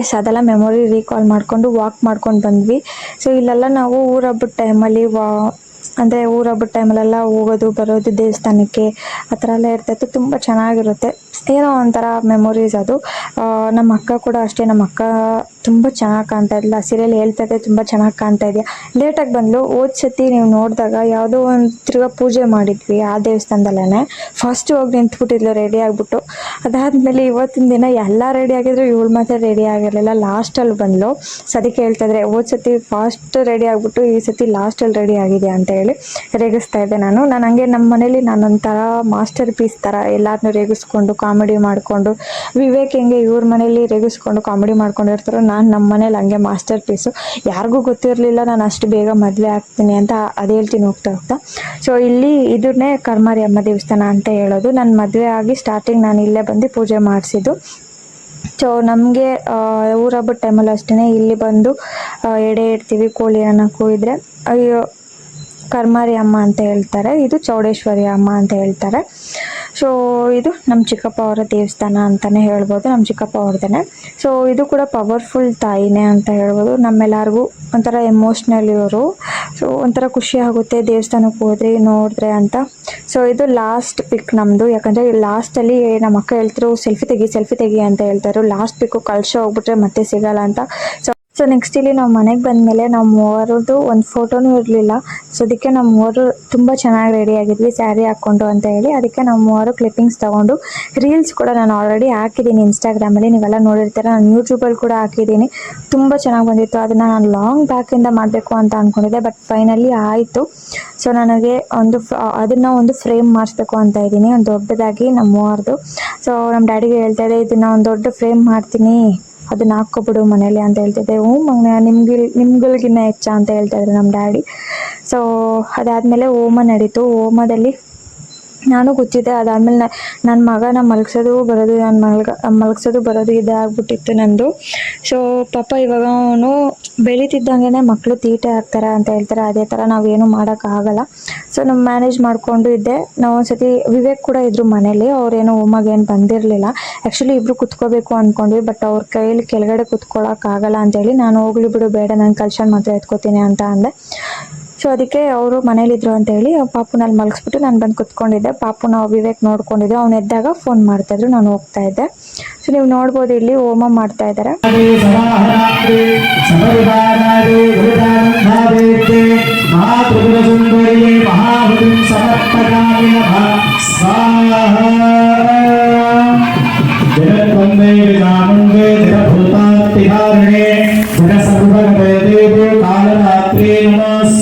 Speaker 1: ಎಸ್ ಅದೆಲ್ಲ ಮೆಮೊರಿ ರೀಕಾಲ್ ಮಾಡಿಕೊಂಡು ವಾಕ್ ಮಾಡ್ಕೊಂಡು ಬಂದ್ವಿ. ಸೊ ಇಲ್ಲೆಲ್ಲ ನಾವು ಊರ ಹಬ್ಬದ ಟೈಮಲ್ಲಿ ವಾ ಅಂದರೆ ಊರ ಹಬ್ಬದ ಟೈಮಲ್ಲೆಲ್ಲ ಹೋಗೋದು, ಬರೋದು ದೇವಸ್ಥಾನಕ್ಕೆ, ಆ ಥರ ಎಲ್ಲ ಇರ್ತಾಯಿತ್ತು ತುಂಬ ಚೆನ್ನಾಗಿರುತ್ತೆ. ಏನೋ ಒಂಥರ ಮೆಮೊರೀಸ್ ಅದು. ನಮ್ಮ ಅಕ್ಕ ಕೂಡ ಅಷ್ಟೇ. ನಮ್ಮ ಅಕ್ಕ ತುಂಬ ಚೆನ್ನಾಗಿ ಕಾಣ್ತಾ ಇದ್ಲ. ಸೀರಿಯಲ್ ಹೇಳ್ತಾ ಇದೆ ತುಂಬ ಚೆನ್ನಾಗಿ ಕಾಣ್ತಾ ಇದೆಯಾ ಲೇಟಾಗಿ ಬಂದ್ಲು. ಹೋದ ಸತಿ ನೀವು ನೋಡಿದಾಗ ಯಾವುದೋ ಒಂದು ತಿರ್ಗಾ ಪೂಜೆ ಮಾಡಿದ್ವಿ ಆ ದೇವಸ್ಥಾನದಲ್ಲೇ ಫಸ್ಟ್ ಹೋಗಿ ನಿಂತ್ಬಿಟ್ಟಿದ್ಲು ರೆಡಿ ಆಗಿಬಿಟ್ಟು. ಅದಾದಮೇಲೆ ಇವತ್ತಿನ ದಿನ ಎಲ್ಲ ರೆಡಿ ಆಗಿದ್ರು, ಇವಳು ಮಾತ್ರ ರೆಡಿ ಆಗಿರಲಿಲ್ಲ. ಲಾಸ್ಟಲ್ಲಿ ಬಂದ್ಲು. ಸೊ ಅದಕ್ಕೆ ಹೇಳ್ತಾ ಇದ್ರೆ, ಹೋದ ಸತಿ ಫಾಸ್ಟ್ ರೆಡಿ ಆಗಿಬಿಟ್ಟು, ಈ ಸತಿ ಲಾಸ್ಟಲ್ಲಿ ರೆಡಿ ಆಗಿದೆ ಅಂತ ಹೇಳಿ ರೇಗಿಸ್ತಾ ಇದ್ದೆ ನಾನು. ನಾನು ಹಂಗೆ ನಮ್ಮ ಮನೇಲಿ ನಾನೊಂಥರ ಮಾಸ್ಟರ್ ಪೀಸ್ ಥರ ಎಲ್ಲರನ್ನೂ ರೇಗಿಸ್ಕೊಂಡು ಕಾಮಿಡಿ ಮಾಡಿಕೊಂಡು, ವಿವೇಕ್ ಹೆಂಗೆ ಇವ್ರ ಮನೇಲಿ ರೇಗಿಸ್ಕೊಂಡು ಕಾಮಿಡಿ ಮಾಡ್ಕೊಂಡು ಇರ್ತಾರೋ ನಾನು ನಮ್ಮ ಮನೇಲಿ ಹಂಗೆ ಮಾಸ್ಟರ್ ಪೀಸು ಯಾರಿಗೂ ಗೊತ್ತಿರಲಿಲ್ಲ ನಾನು ಅಷ್ಟು ಬೇಗ ಮದುವೆ ಆಗ್ತೀನಿ ಅಂತ ಅದು ಹೇಳ್ತೀನಿ ಹೋಗ್ತಾ ಹೋಗ್ತಾ. ಸೊ ಇಲ್ಲಿ ಇದನ್ನೇ ಕರ್ಮಾರಿ ಅಮ್ಮ ದೇವಸ್ಥಾನ ಅಂತ ಹೇಳೋದು. ನಾನು ಮದುವೆ ಆಗಿ ಸ್ಟಾರ್ಟಿಂಗ್ ನಾನು ಇಲ್ಲೇ ಬಂದು ಪೂಜೆ ಮಾಡಿಸಿದ್ದು. ಸೊ ನಮಗೆ ಊರ ಹಬ್ಬದ ಟೈಮಲ್ಲಿ ಅಷ್ಟೇ ಇಲ್ಲಿ ಬಂದು ಎಡೆ ಇಡ್ತೀವಿ ಕೋಳಿಯನ್ನು ಕೂಯಿದ್ರೆ. ಅಯ್ಯೋ, ಕರ್ಮಾರಿ ಅಮ್ಮ ಅಂತ ಹೇಳ್ತಾರೆ. ಇದು ಚೌಡೇಶ್ವರಿ ಅಮ್ಮ ಅಂತ ಹೇಳ್ತಾರೆ. ಸೊ ಇದು ನಮ್ಮ ಚಿಕ್ಕಪ್ಪ ಅವರ ದೇವಸ್ಥಾನ ಅಂತಲೇ ಹೇಳ್ಬೋದು ನಮ್ಮ ಚಿಕ್ಕಪ್ಪ ಅವ್ರದ್ದೇ ಸೊ ಇದು ಕೂಡ ಪವರ್ಫುಲ್ ತಾಯಿನೇ ಅಂತ ಹೇಳ್ಬೋದು. ನಮ್ಮೆಲ್ಲರಿಗೂ ಒಂಥರ ಎಮೋಷ್ನಲ್ ಇವರು ಸೊ ಒಂಥರ ಖುಷಿ ಆಗುತ್ತೆ ದೇವಸ್ಥಾನಕ್ಕೆ ಹೋದ್ರೆ, ನೋಡಿದ್ರೆ ಅಂತ. ಸೊ ಇದು ಲಾಸ್ಟ್ ಪಿಕ್ ನಮ್ಮದು ಯಾಕಂದರೆ ಲಾಸ್ಟಲ್ಲಿ ನಮ್ಮ ಅಕ್ಕ ಹೇಳ್ತಿರು ಸೆಲ್ಫಿ ತೆಗಿ ಸೆಲ್ಫಿ ತೆಗಿ ಅಂತ ಹೇಳ್ತಾರೆ ಲಾಸ್ಟ್ ಪಿಕ್ಕು ಕಳ್ಸೋ ಹೋಗ್ಬಿಟ್ರೆ ಮತ್ತೆ ಸಿಗಲ್ಲ ಅಂತ. ಸೊ ಸೊ ನೆಕ್ಸ್ಟ್ ಇಲ್ಲಿ ನಾವು ಮನೆಗೆ ಬಂದಮೇಲೆ ನಾವು ಮೂವರದ್ದು ಒಂದು ಫೋಟೋನೂ ಇರಲಿಲ್ಲ. ಸೊ ಅದಕ್ಕೆ ನಾವು ಮೂವರು ತುಂಬ ಚೆನ್ನಾಗಿ ರೆಡಿ ಆಗಿದ್ವಿ ಸ್ಯಾರಿ ಹಾಕ್ಕೊಂಡು ಅಂತ ಹೇಳಿ. ಅದಕ್ಕೆ ನಾವು ಮೂವರು ಕ್ಲಿಪ್ಪಿಂಗ್ಸ್ ತೊಗೊಂಡು ರೀಲ್ಸ್ ಕೂಡ ನಾನು ಆಲ್ರೆಡಿ ಹಾಕಿದ್ದೀನಿ ಇನ್ಸ್ಟಾಗ್ರಾಮಲ್ಲಿ ನೀವೆಲ್ಲ ನೋಡಿರ್ತೀರ, ನಾನು ಯೂಟ್ಯೂಬಲ್ಲಿ ಕೂಡ ಹಾಕಿದ್ದೀನಿ ತುಂಬ ಚೆನ್ನಾಗಿ ಬಂದಿತ್ತು. ಅದನ್ನು ನಾನು ಲಾಂಗ್ ಬ್ಯಾಕಿಂದ ಮಾಡಬೇಕು ಅಂತ ಅಂದ್ಕೊಂಡಿದ್ದೆ ಬಟ್ ಫೈನಲಿ ಆಯಿತು. ಸೊ ನನಗೆ ಒಂದು ಅದನ್ನು ಒಂದು ಫ್ರೇಮ್ ಮಾಡಿಸ್ಬೇಕು ಅಂತ ಇದ್ದೀನಿ. ಒಂದು ದೊಡ್ಡದಾಗಿ ನಮ್ಮ ಮೂವರದು ಸೊ ನಮ್ಮ ಡ್ಯಾಡಿಗೆ ಹೇಳ್ತಾ ಇದನ್ನು ಒಂದು ದೊಡ್ಡ ಫ್ರೇಮ್ ಮಾಡ್ತೀನಿ. ಅದನ್ನ ಹಾಕ್ಕೊಬಿಡು ಮನೇಲಿ ಅಂತ ಹೇಳ್ತಿದ್ದೆ. ಹ್ಞೂ ಮಗನ ನಿಮ್ಗಿಲ್ ನಿಮ್ಗಳಿಗಿನ್ನ ಹೆಚ್ಚ ಅಂತ ಹೇಳ್ತಾ ಇದ್ರು ನಮ್ಮ ಡ್ಯಾಡಿ. ಸೊ ಅದಾದಮೇಲೆ ಹೋಮ ನಡೀತು. ಹೋಮದಲ್ಲಿ ನಾನು ಗೊತ್ತಿದ್ದೆ ಅದಾದಮೇಲೆ ನನ್ನ ಮಗನ ಮಲಗಿಸೋದು ಬರೋದು ನನ್ನ ಮಲ್ಗ, ಮಲಗಿಸೋದು ಬರೋದು ಇದೇ ಆಗ್ಬಿಟ್ಟಿತ್ತು ನಂದು. ಸೊ ಪಾಪ ಇವಾಗ ಅವನು ಬೆಳೀತಿದ್ದಂಗೆ ಮಕ್ಕಳು ತೀಟೆ ಆಗ್ತಾರೆ ಅಂತ ಹೇಳ್ತಾರೆ, ಅದೇ ಥರ ನಾವೇನು ಮಾಡೋಕ್ಕಾಗಲ್ಲ ಸೊ ನಾವು ಮ್ಯಾನೇಜ್ ಮಾಡಿಕೊಂಡು ಇದ್ದೆ. ನಾವು ಒಂದ್ಸತಿ ವಿವೇಕ್ ಕೂಡ ಇದ್ರು ಮನೇಲಿ ಅವ್ರೇನು ಹೋಮಾಗೇನು ಬಂದಿರಲಿಲ್ಲ. ಆ್ಯಕ್ಚುಲಿ ಇಬ್ಬರು ಕುತ್ಕೋಬೇಕು ಅಂದ್ಕೊಂಡ್ವಿ ಬಟ್ ಅವ್ರ ಕೈಯಲ್ಲಿ ಕೆಳಗಡೆ ಕುತ್ಕೊಳ್ಳೋಕ್ಕಾಗಲ್ಲ ಅಂತೇಳಿ ನಾನು ಹೋಗ್ಲಿ ಬಿಡು, ಬೇಡ, ನಾನು ಕಲ್ಸನ್ ಮಾತ್ರ ಎತ್ಕೋತೀನಿ ಅಂತ ಅಂದೆ. ಸೊ ಅದಕ್ಕೆ ಅವರು ಮನೇಲಿದ್ರು ಅಂತ ಹೇಳಿ ಪಾಪುನಲ್ಲಿ ಮಲಗಿಸ್ಬಿಟ್ಟು ನಾನು ಬಂದು ಕುತ್ಕೊಂಡಿದ್ದೆ. ಪಾಪುನ ವಿವೇಕ್ ನೋಡ್ಕೊಂಡಿದ್ದೆ. ಅವ್ನು ಎದ್ದಾಗ ಫೋನ್ ಮಾಡ್ತಾ ಇದ್ರು. ನಾನು ಹೋಗ್ತಾ ಇದ್ದೆ. ಸೊ ನೀವು ನೋಡ್ಬೋದು ಇಲ್ಲಿ ಹೋಮ ಮಾಡ್ತಾ ಇದ್ದಾರೆ
Speaker 3: ಸಮಾಹರಾತ್ರಿ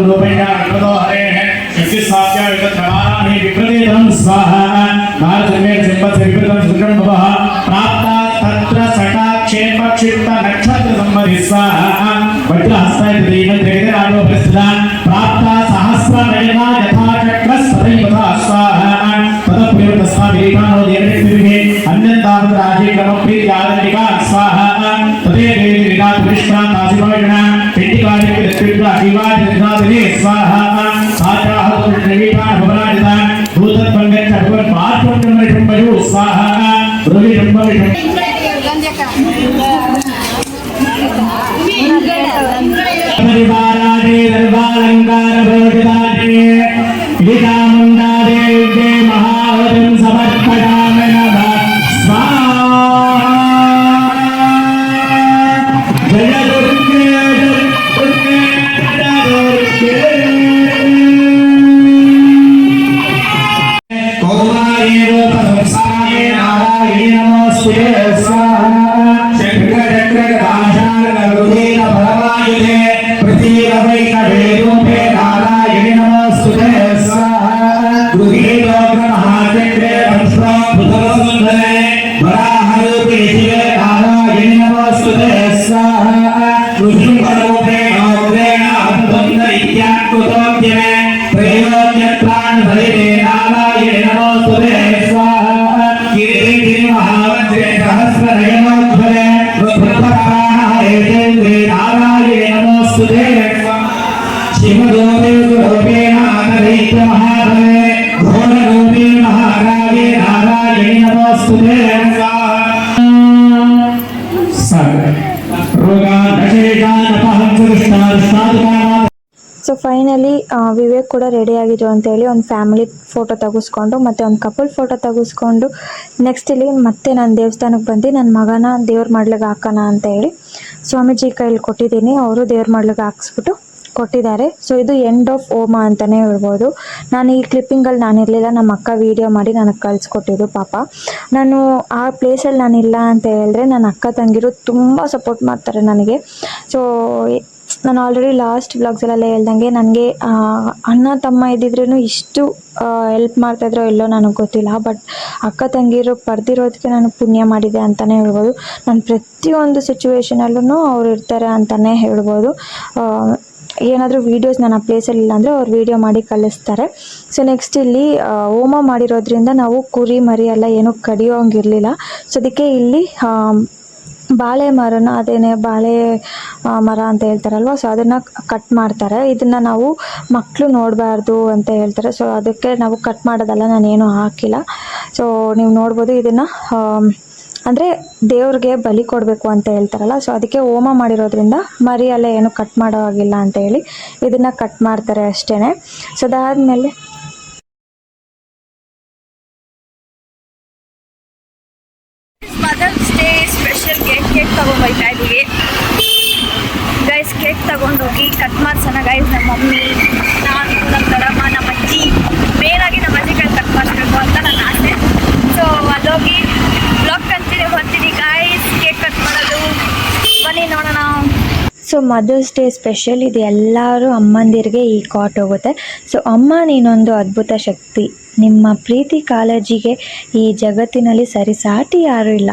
Speaker 3: रूपेण अद्भुतो हरे हैं इसके साथ क्या विपत हमारा नहीं विपरीतम स्वाहा भारत में सिंपत से विपरीतम सुक्रम भवः प्राप्ता तत्र सटा क्षेम क्षिप्त नक्षत्र संबंधि स्वाहा वज्रहस्ताय प्रदीन त्रिगरालो प्रस्थान प्राप्ता सहस्र नयना यथा चक्र सदैव तथा स्वाहा ततः प्रयोग तस्मा विरीपानो देवने त्रिभे अन्यन्तावत् राजीव क्रम प्रीति आदंडिका स्वाहा तदेव देवी विदा पुरुषप्राण आशिवायणा కార్యక్రమ క్రీడ అనివార్య నినాదనే స్వాహ ఆచాహ నవీతాన భవనాజితాన భూతత్ పంగం చటువర్ మాత్రం మరియు స్వాహ రవి
Speaker 1: ಸೊ ಫೈನಲಿ ವಿವೇಕ್ ಕೂಡ ರೆಡಿ ಆಗಿದ್ರು ಅಂತ ಹೇಳಿ ಒಂದು ಫ್ಯಾಮಿಲಿ ಫೋಟೋ ತೆಗೆಸ್ಕೊಂಡು ಮತ್ತೆ ಒಂದು ಕಪಲ್ ಫೋಟೋ ತೆಗೆಸ್ಕೊಂಡು ನೆಕ್ಸ್ಟ್ ಇಲ್ಲಿ ಮತ್ತೆ ನಾನು ದೇವಸ್ಥಾನಕ್ಕೆ ಬಂದು ನನ್ನ ಮಗನ ದೇವ್ರ ಮಾಡ್ಲಿಗೆ ಹಾಕೋಣ ಅಂತ ಹೇಳಿ ಸ್ವಾಮೀಜಿ ಕೈಲಿ ಕೊಟ್ಟಿದ್ದೀನಿ, ಅವರು ದೇವ್ರ ಮಾಡ್ಲಿಗೆ ಹಾಕ್ಸ್ಬಿಟ್ಟು ಕೊಟ್ಟಿದ್ದಾರೆ. ಸೊ ಇದು ಎಂಡ್ ಆಫ್ ಓಮ ಅಂತಲೇ ಹೇಳ್ಬೋದು. ನಾನು ಈ ಕ್ಲಿಪ್ಪಿಂಗಲ್ಲಿ ನಾನಿರಲಿಲ್ಲ. ನಮ್ಮ ಅಕ್ಕ ವೀಡಿಯೋ ಮಾಡಿ ನನಗೆ ಕಳಿಸ್ಕೊಟ್ಟಿದ್ದು ಪಾಪ. ನಾನು ಆ ಪ್ಲೇಸಲ್ಲಿ ನಾನಿಲ್ಲ ಅಂತ ಹೇಳಿದ್ರೆ ನನ್ನ ಅಕ್ಕ ತಂಗಿರು ತುಂಬ ಸಪೋರ್ಟ್ ಮಾಡ್ತಾರೆ ನನಗೆ. ಸೊ ನಾನು ಆಲ್ರೆಡಿ ಲಾಸ್ಟ್ ವ್ಲಾಗ್ಸಲ್ಲೆಲ್ಲ ಹೇಳ್ದಂಗೆ ನನಗೆ ಅಣ್ಣ ತಮ್ಮ ಇದ್ದಿದ್ರೂ ಇಷ್ಟು ಹೆಲ್ಪ್ ಮಾಡ್ತಾಯಿದ್ರೋ ಇಲ್ಲೋ ನನಗೆ ಗೊತ್ತಿಲ್ಲ. ಬಟ್ ಅಕ್ಕ ತಂಗಿರು ಪಡೆದಿರೋದಕ್ಕೆ ನಾನು ಪುಣ್ಯ ಮಾಡಿದೆ ಅಂತಲೇ ಹೇಳ್ಬೋದು. ನಾನು ಪ್ರತಿಯೊಂದು ಸಿಚುವೇಶನಲ್ಲೂ ಅವ್ರು ಇರ್ತಾರೆ ಅಂತಲೇ ಹೇಳ್ಬೋದು. ಏನಾದರೂ ವೀಡಿಯೋಸ್ ನಾನು ಆ ಪ್ಲೇಸಲ್ಲಿ ಇಲ್ಲ ಅಂದರೆ ಅವ್ರು ವೀಡಿಯೋ ಮಾಡಿ ಕಳಿಸ್ತಾರೆ. ಸೊ ನೆಕ್ಸ್ಟ್ ಇಲ್ಲಿ ಹೋಮ ಮಾಡಿರೋದ್ರಿಂದ ನಾವು ಕುರಿ, ಮರಿ ಎಲ್ಲ ಏನೂ ಕಡಿಯೋಂಗಿರಲಿಲ್ಲ. ಸೊ ಅದಕ್ಕೆ ಇಲ್ಲಿ ಬಾಳೆ ಮರನ, ಅದೇನೆ ಬಾಳೆ ಮರ ಅಂತ ಹೇಳ್ತಾರಲ್ವ ಸೊ ಅದನ್ನು ಕಟ್ ಮಾಡ್ತಾರೆ. ಇದನ್ನು ನಾವು ಮಕ್ಕಳು ನೋಡಬಾರ್ದು ಅಂತ ಹೇಳ್ತಾರೆ. ಸೊ ಅದಕ್ಕೆ ನಾವು ಕಟ್ ಮಾಡೋದಲ್ಲ ನಾನೇನು ಹಾಕಿಲ್ಲ. ಸೊ ನೀವು ನೋಡ್ಬೋದು ಇದನ್ನು ಅಂದರೆ ದೇವ್ರಿಗೆ ಬಲಿ ಕೊಡಬೇಕು ಅಂತ ಹೇಳ್ತಾರಲ್ಲ ಸೊ ಅದಕ್ಕೆ ಹೋಮ ಮಾಡಿರೋದ್ರಿಂದ ಮರಿ ಎಲ್ಲ ಏನು ಕಟ್ ಮಾಡೋ ಹಾಗಿಲ್ಲ ಅಂತ ಹೇಳಿ ಇದನ್ನು ಕಟ್ ಮಾಡ್ತಾರೆ ಅಷ್ಟೇ ಸೊ ಅದಾದಮೇಲೆ
Speaker 2: ಮದರ್ಸ್ ಸ್ಪೆಷಲ್ ಕೇಕ್ ಕೇಕ್ ತಗೊಂಡ್ಬರ್ತಾ ಇದ್ದೀವಿ ಗೈಸ್ ಕೇಕ್ ತಗೊಂಡೋಗಿ ಕಟ್ ಮಾಡ್ಸೋಣ ಗೈಸ್ ನಮ್ಮ ಮಮ್ಮಿ, ನಾನು, ನಮ್ಮ ದೊಡ್ಡಮ್ಮ, ನಮ್ಮ ಅಜ್ಜಿ ಮೇಲಾಗಿ ನಮ್ಮ ಅಜ್ಜಿ ಕೈ ಕಟ್ ಮಾಡಿಸ್ಬೇಕು ಅಂತ ನನ್ನ ಆಸೆ. ಸೊ ಅಲ್ಲೋಗಿ ಬ್ಲಾಗ್ ಕಂಟಿನ್ಯೂ ಮಾಡ್ತೀನಿ ಗೈಸ್ ಕೇಕ್ ಕಟ್ ಮಾಡೋದು ಬನ್ನಿ ನೋಡೋಣ
Speaker 1: ಸೊ ಮದರ್ಸ್ ಡೇ ಸ್ಪೆಷಲ್ ಇದು ಎಲ್ಲರೂ ಅಮ್ಮಂದಿರಿಗೆ ಈ ಕಾಟ್ ಹೋಗುತ್ತೆ. ಸೊ ಅಮ್ಮ ನೀನೊಂದು ಅದ್ಭುತ ಶಕ್ತಿ. ನಿಮ್ಮ ಪ್ರೀತಿ ಕಾಳಜಿಗೆ ಈ ಜಗತ್ತಿನಲ್ಲಿ ಸರಿಸಾಟಿ ಯಾರೂ ಇಲ್ಲ.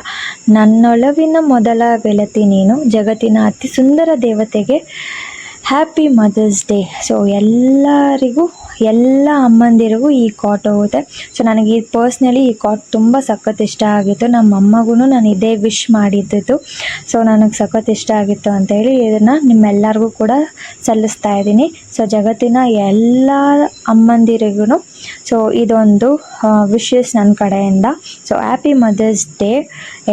Speaker 1: ನನ್ನೊಳವಿನ ಮೊದಲ ಬೆಲತಿ ನೀನು. ಜಗತ್ತಿನ ಅತಿ ಸುಂದರ ದೇವತೆಗೆ ಹ್ಯಾಪಿ ಮದರ್ಸ್ ಡೇ ಸೊ ಎಲ್ಲರಿಗೂ, ಎಲ್ಲ ಅಮ್ಮಂದಿರಿಗೂ ಈ ಕಾಟ್ ಹೋಗುತ್ತೆ. ಸೊ ನನಗೆ ಈ ಪರ್ಸ್ನಲಿ ಈ ಕಾಟ್ ತುಂಬ ಸಖತ್ ಇಷ್ಟ ಆಗಿತ್ತು. ನಮ್ಮ ಅಮ್ಮಗೂ ನಾನು ಇದೇ ವಿಶ್ ಮಾಡಿದ್ದು ಸೊ ನನಗೆ ಸಖತ್ ಇಷ್ಟ ಆಗಿತ್ತು ಅಂತೇಳಿ ಇದನ್ನು ನಿಮ್ಮೆಲ್ಲರಿಗೂ ಕೂಡ ಸಲ್ಲಿಸ್ತಾ ಇದ್ದೀನಿ. ಸೊ ಜಗತ್ತಿನ ಎಲ್ಲ ಅಮ್ಮಂದಿರಿಗೂ ಸೊ ಇದೊಂದು ವಿಶಸ್ ನನ್ನ ಕಡೆಯಿಂದ. ಸೊ ಹ್ಯಾಪಿ ಮದರ್ಸ್ ಡೇ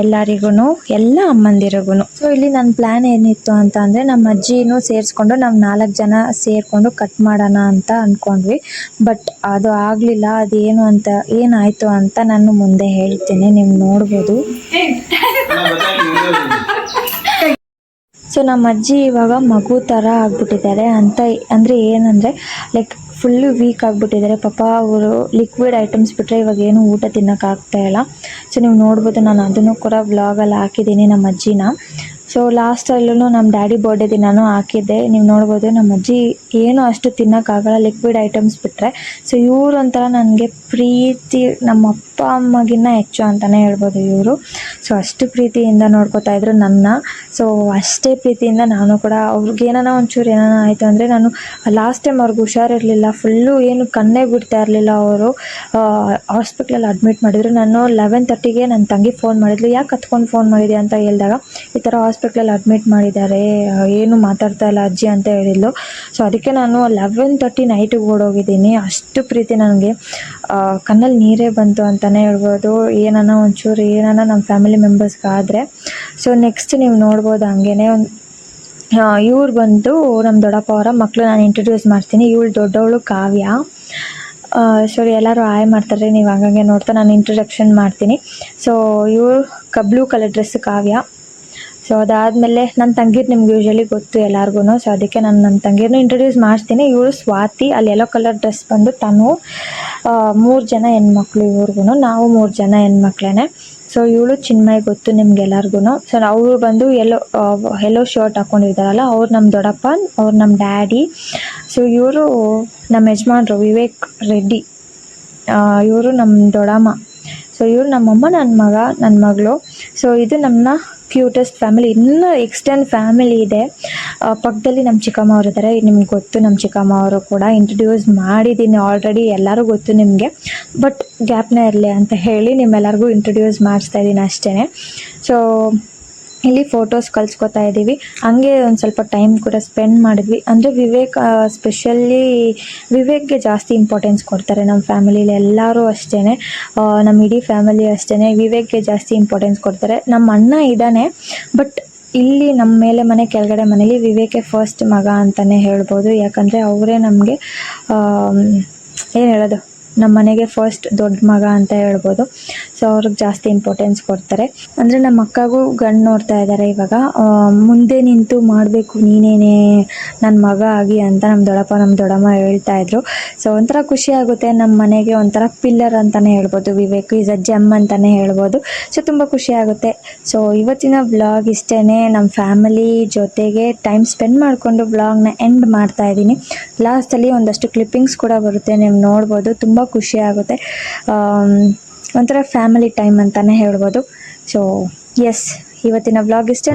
Speaker 1: ಎಲ್ಲರಿಗೂ ಎಲ್ಲ ಅಮ್ಮಂದಿರಿಗೂ ಸೊ ಇಲ್ಲಿ ನನ್ನ ಪ್ಲ್ಯಾನ್ ಏನಿತ್ತು ಅಂತ ಅಂದರೆ ನಮ್ಮ ಅಜ್ಜಿನೂ ಸೇರಿಸ್ಕೊಂಡು ನಾವು ನಾಲ್ಕು ಜನ ಸೇರಿಕೊಂಡು ಕಟ್ ಮಾಡೋಣ ಅಂತ ಅಂದ್ಕೊಂಡ್ವಿ ಬಟ್ ಅದು ಆಗಲಿಲ್ಲ, ಅದೇನು ಅಂತ, ಏನಾಯಿತು ಅಂತ ನಾನು ಮುಂದೆ ಹೇಳ್ತೀನಿ, ನೀವು ನೋಡ್ಬೋದು. ಸೊ ನಮ್ಮ ಅಜ್ಜಿ ಇವಾಗ ಮಗು ಥರ ಆಗ್ಬಿಟ್ಟಿದ್ದಾರೆ ಅಂತ, ಅಂದರೆ ಏನಂದರೆ ಲೈಕ್ ಫುಲ್ಲು ವೀಕ್ ಆಗಿಬಿಟ್ಟಿದ್ದಾರೆ. ಪಾಪ ಅವರು ಲಿಕ್ವಿಡ್ ಐಟಮ್ಸ್ ಬಿಟ್ಟರೆ ಇವಾಗ ಏನು ಊಟ ತಿನ್ನೋಕ್ಕಾಗ್ತಾ ಇಲ್ಲ. ಸೊ ನೀವು ನೋಡ್ಬೋದು, ನಾನು ಅದನ್ನು ಕೂಡ ವ್ಲಾಗಲ್ಲಿ ಹಾಕಿದ್ದೀನಿ ನಮ್ಮ ಅಜ್ಜಿನ. ಸೊ ಲಾಸ್ಟಲ್ಲೂ ನಮ್ಮ ಡ್ಯಾಡಿ ಬರ್ಡೇ ದಿನಾನು ಹಾಕಿದ್ದೆ. ನೀವು ನೋಡ್ಬೋದು ನಮ್ಮ ಅಜ್ಜಿ ಏನು ಅಷ್ಟು ತಿನ್ನೋಕ್ಕಾಗಲ್ಲ ಲಿಕ್ವಿಡ್ ಐಟಮ್ಸ್ ಬಿಟ್ಟರೆ ಸೊ ಇವರು ಒಂಥರ ನನಗೆ ಪ್ರೀತಿ, ನಮ್ಮ ಅಪ್ಪ ಅಮ್ಮಗಿನ್ನ ಹೆಚ್ಚು ಅಂತಲೇ ಹೇಳ್ಬೋದು ಇವರು. ಸೊ ಅಷ್ಟು ಪ್ರೀತಿಯಿಂದ ನೋಡ್ಕೋತಾ ಇದ್ರು ನನ್ನ. ಸೊ ಅಷ್ಟೇ ಪ್ರೀತಿಯಿಂದ ನಾನು ಕೂಡ ಅವ್ರಿಗೆ ಏನಾನ ಒಂಚೂರು ಏನಾನ ಆಯಿತು ಅಂದರೆ ನಾನು ಲಾಸ್ಟ್ ಟೈಮ್ ಅವ್ರಿಗೆ ಹುಷಾರಿರಲಿಲ್ಲ ಫುಲ್ಲು ಏನು ಕಣ್ಣೇ ಬಿಡ್ತಾ ಇರಲಿಲ್ಲ ಅವರು. ಹಾಸ್ಪಿಟ್ಲಲ್ಲಿ ಅಡ್ಮಿಟ್ ಮಾಡಿದ್ರು. ನಾನು ಲೆವೆನ್ ತರ್ಟಿಗೆ ನನ್ನ ತಂಗಿ ಫೋನ್ ಮಾಡಿದ್ಲು. ಯಾಕೆ ಹತ್ಕೊಂಡು ಫೋನ್ ಮಾಡಿದೆ ಅಂತ ಹೇಳಿದಾಗ, ಈ ಥರ ಹಾಸ್ಪಿಟ್ಲಲ್ಲಿ ಅಡ್ಮಿಟ್ ಮಾಡಿದ್ದಾರೆ ಏನು ಮಾತಾಡ್ತಾ ಇಲ್ಲ ಅಜ್ಜಿ ಅಂತ ಹೇಳಿದ್ಲು. ಸೊ ಅದಕ್ಕೆ ನಾನು ಲೆವೆನ್ ತರ್ಟಿ ನೈಟಿಗೆ ಓಡೋಗಿದ್ದೀನಿ. ಅಷ್ಟು ಪ್ರೀತಿ ನನಗೆ. ಕಣ್ಣಲ್ಲಿ ನೀರೇ ಬಂತು ಅಂತಲೇ ಹೇಳ್ಬೋದು. ಏನನ್ನ ಒಂಚೂರು, ಏನನ್ನ ನಮ್ಮ ಫ್ಯಾಮಿಲಿ ಮೆಂಬರ್ಸ್ಗಾದರೆ ಸೊ ನೆಕ್ಸ್ಟ್ ನೀವು ನೋಡ್ಬೋದು ಹಂಗೇನೆ. ಒಂದು ಇವ್ರು ಬಂದು ನಮ್ಮ ದೊಡ್ಡಪ್ಪ ಅವರ ಮಕ್ಕಳು ನಾನು ಇಂಟ್ರೊಡ್ಯೂಸ್ ಮಾಡ್ತೀನಿ. ಇವಳು ದೊಡ್ಡವಳು ಕಾವ್ಯ. ಸರಿ ಎಲ್ಲರೂ ಆಯ್ ಮಾಡ್ತಾರೆ. ನೀವು ಹಂಗಂಗೆ ನೋಡ್ತಾ ನಾನು ಇಂಟ್ರೊಡಕ್ಷನ್ ಮಾಡ್ತೀನಿ. ಸೊ ಇವ್ರು blue colour dress Kavya. So ಅದಾದಮೇಲೆ ನನ್ನ ತಂಗಿರು ನಿಮ್ಗೆ ಯೂಶಲಿ ಗೊತ್ತು ಎಲ್ಲಾರ್ಗು ಸೊ ಅದಕ್ಕೆ ನಾನು ನನ್ನ ತಂಗೀರ್ನು ಇಂಟ್ರೊಡ್ಯೂಸ್ ಮಾಡ್ತೀನಿ ಇವಳು ಸ್ವಾತಿ. ಅಲ್ಲಿ ಎಲ್ಲೋ ಕಲರ್ ಡ್ರೆಸ್ ಬಂದು ತಾನು ಮೂರು ಜನ ಹೆಣ್ಮಕ್ಳು ಇವ್ರಿಗೂ ನಾವು ಮೂರು ಜನ ಹೆಣ್ಮಕ್ಳೇ ಸೊ ಇವಳು ಚಿನ್ಮಯ್ ಗೊತ್ತು ನಿಮ್ಗೆಲ್ಲರಿಗೂ ಸೊ ಅವರು ಬಂದು ಎಲ್ಲೋ ಎಲ್ಲೋ ಶರ್ಟ್ ಹಾಕೊಂಡಿದ್ದಾರಲ್ಲ, ಅವ್ರು ನಮ್ಮ ದೊಡ್ಡಪ್ಪ ಅವ್ರು ನಮ್ಮ ಡ್ಯಾಡಿ. ಸೊ ಇವರು ನಮ್ಮ ಯಜಮಾನ್ರು ವಿವೇಕ್ ರೆಡ್ಡಿ. ಇವರು ನಮ್ಮ ದೊಡ್ಡಮ್ಮ. ಸೊ ಇವ್ರು ನಮ್ಮಮ್ಮ ನನ್ನ ಮಗ ನನ್ನ ಮಗಳು. ಸೊ ಇದು ನಮ್ಮ ಕ್ಯೂಟೆಸ್ಟ್ ಫ್ಯಾಮಿಲಿ ಇನ್ನೂ ಎಕ್ಸ್ಟೆಂಡ್ ಫ್ಯಾಮಿಲಿ ಇದೆ. ಪಕ್ಕದಲ್ಲಿ ನಮ್ಮ ಚಿಕ್ಕಮ್ಮ ಅವರು ಇದ್ದಾರೆ ನಿಮ್ಗೆ ಗೊತ್ತು ನಮ್ಮ ಚಿಕ್ಕಮ್ಮ ಅವರು ಕೂಡ ಇಂಟ್ರಡ್ಯೂಸ್ ಮಾಡಿದ್ದೀನಿ ಆಲ್ರೆಡಿ ಎಲ್ಲರೂ ಗೊತ್ತು ನಿಮಗೆ. ಬಟ್ ಗ್ಯಾಪ್ನೇ ಇರಲಿ ಅಂತ ಹೇಳಿ ನಿಮ್ಮೆಲ್ಲರಿಗೂ ಇಂಟ್ರೊಡ್ಯೂಸ್ ಮಾಡಿಸ್ತಾ ಇದ್ದೀನಿ ಅಷ್ಟೇ ಸೊ ಇಲ್ಲಿ ಫೋಟೋಸ್ ಕಳ್ಸ್ಕೊತಾ ಇದ್ದೀವಿ ಹಂಗೆ ಒಂದು ಸ್ವಲ್ಪ ಟೈಮ್ ಕೂಡ ಸ್ಪೆಂಡ್ ಮಾಡಿದ್ವಿ. ಅಂದರೆ ವಿವೇಕ್ ಸ್ಪೆಷಲಿ ವಿವೇಕ್ಗೆ ಜಾಸ್ತಿ ಇಂಪಾರ್ಟೆನ್ಸ್ ಕೊಡ್ತಾರೆ ನಮ್ಮ ಫ್ಯಾಮಿಲಿಲಿ ಎಲ್ಲರೂ ಅಷ್ಟೇ ನಮ್ಮ ಇಡೀ ಫ್ಯಾಮಿಲಿ ಅಷ್ಟೇ ವಿವೇಕ್ಗೆ ಜಾಸ್ತಿ ಇಂಪಾರ್ಟೆನ್ಸ್ ಕೊಡ್ತಾರೆ. ನಮ್ಮ ಅಣ್ಣ ಇದ್ದಾನೆ ಬಟ್ ಇಲ್ಲಿ ನಮ್ಮ ಮೇಲೆ ಮನೆ ಕೆಳಗಡೆ ಮನೇಲಿ ವಿವೇಕೆ ಫಸ್ಟ್ ಮಗ ಅಂತಲೇ ಹೇಳ್ಬೋದು. ಯಾಕಂದರೆ ಅವರೇ ನಮಗೆ ಏನು ಹೇಳೋದು? ನಮ್ಮ ಮನೆಗೆ ಫಸ್ಟ್ ದೊಡ್ಡ ಮಗ ಅಂತ ಹೇಳ್ಬೋದು. ಸೊ ಅವ್ರಿಗೆ ಜಾಸ್ತಿ ಇಂಪಾರ್ಟೆನ್ಸ್ ಕೊಡ್ತಾರೆ. ಅಂದರೆ ನಮ್ಮ ಅಕ್ಕಗೂ ಗಂಡು ನೋಡ್ತಾ ಇದ್ದಾರೆ ಇವಾಗ. ಮುಂದೆ ನಿಂತು ಮಾಡಬೇಕು, ನೀನೇನೇ ನನ್ನ ಮಗ ಆಗಿ ಅಂತ ನಮ್ಮ ದೊಡ್ಡಪ್ಪ ನಮ್ಮ ದೊಡ್ಡಮ್ಮ ಹೇಳ್ತಾ ಇದ್ರು. ಸೊ ಒಂಥರ ಖುಷಿ ಆಗುತ್ತೆ. ನಮ್ಮ ಮನೆಗೆ ಒಂಥರ ಪಿಲ್ಲರ್ ಅಂತಲೇ ಹೇಳ್ಬೋದು. ವಿವೇಕ್ ಈಸ್ ಅ ಜೆಮ್ ಅಂತಲೇ ಹೇಳ್ಬೋದು. ಸೊ ತುಂಬ ಖುಷಿ ಆಗುತ್ತೆ. ಸೊ ಇವತ್ತಿನ ವ್ಲಾಗ್ ಇಷ್ಟೇ ನಮ್ಮ ಫ್ಯಾಮಿಲಿ ಜೊತೆಗೆ ಟೈಮ್ ಸ್ಪೆಂಡ್ ಮಾಡಿಕೊಂಡು ವ್ಲಾಗ್ನ ಎಂಡ್ ಮಾಡ್ತಾ ಇದ್ದೀನಿ. ಲಾಸ್ಟಲ್ಲಿ ಒಂದಷ್ಟು ಕ್ಲಿಪ್ಪಿಂಗ್ಸ್ ಕೂಡ ಬರುತ್ತೆ. ನೀವು ನೋಡ್ಬೋದು. ತುಂಬ ಖುಷಿ ಆಗುತ್ತೆ. ಒಂಥರ ಫ್ಯಾಮಿಲಿ ಟೈಮ್ ಅಂತಾನೆ ಹೇಳ್ಬೋದು. ಸೊ ಎಸ್ ಇವತ್ತಿನ ವ್ಲಾಗ್ ಇಷ್ಟೇ